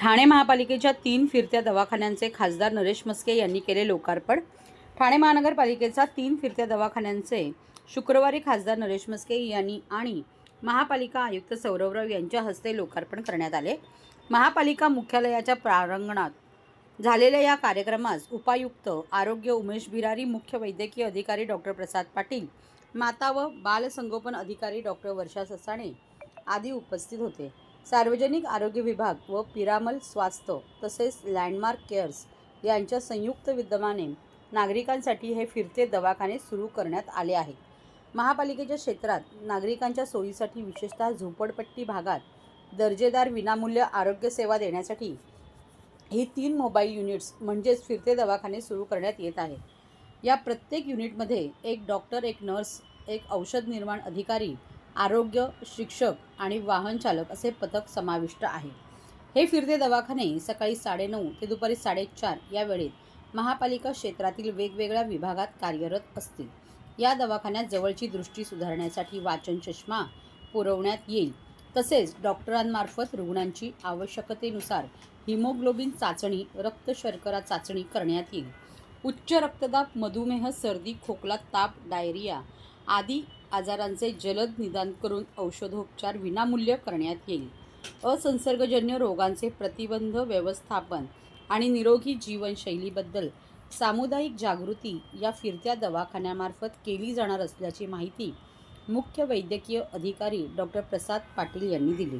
ठाणे महापालिकेच्या तीन फिरत्या दवाखान्यांचे खासदार नरेश मस्के यांनी केले लोकार्पण. ठाणे महानगरपालिकेचा तीन फिरत्या दवाखान्यांचे शुक्रवारी खासदार नरेश मस्के यांनी आणि महापालिका आयुक्त सौरवराव यांच्या हस्ते लोकार्पण करण्यात आले. महापालिका मुख्यालयाच्या प्रांगणात झालेल्या या कार्यक्रमास उपायुक्त आरोग्य उमेश बिरारी मुख्य वैद्यकीय अधिकारी डॉक्टर प्रसाद पाटील माता व बालसंगोपन अधिकारी डॉक्टर वर्षा ससाणे आदी उपस्थित होते. सार्वजनिक आरोग्य विभाग व पिरामल स्वास्थ्य तसेच लँडमार्क केअर्स यांच्या संयुक्त विद्यमाने नागरिकांसाठी हे फिरते दवाखाने सुरू करण्यात आले आहे. महापालिकेच्या क्षेत्रात नागरिकांच्या सोयीसाठी विशेषतः झोपडपट्टी भागात दर्जेदार विनामूल्य आरोग्य सेवा देण्यासाठी ही तीन मोबाईल युनिट्स म्हणजेच फिरते दवाखाने सुरू करण्यात येत आहे. या प्रत्येक युनिटमध्ये एक डॉक्टर एक नर्स एक औषध निर्माण अधिकारी आरोग्य शिक्षक आणि वाहनचालक असे पथक समाविष्ट आहे. हे फिरते दवाखाने सकाळी साडेनऊ ते दुपारी साडेचार या वेळेत महापालिका क्षेत्रातील वेगवेगळ्या विभागात कार्यरत असतील. या दवाखान्यात जवळची दृष्टी सुधारण्यासाठी वाचन चष्मा पुरवण्यात येईल. तसेच डॉक्टरांमार्फत रुग्णांची आवश्यकतेनुसार हिमोग्लोबिन चाचणी रक्त शर्करा चाचणी करण्यात येईल. उच्च रक्तदाब मधुमेह सर्दी खोकला ताप डायरिया आदी आजारांचे जलद निदान करून औषधोपचार विनामूल्य करण्यात येईल. असंसर्गजन्य रोगांचे प्रतिबंध व्यवस्थापन आणि निरोगी जीवनशैलीबद्दल सामुदायिक जागृती या फिरत्या दवाखान्यामार्फत केली जाणार असल्याची माहिती मुख्य वैद्यकीय अधिकारी डॉक्टर प्रसाद पाटील यांनी दिली.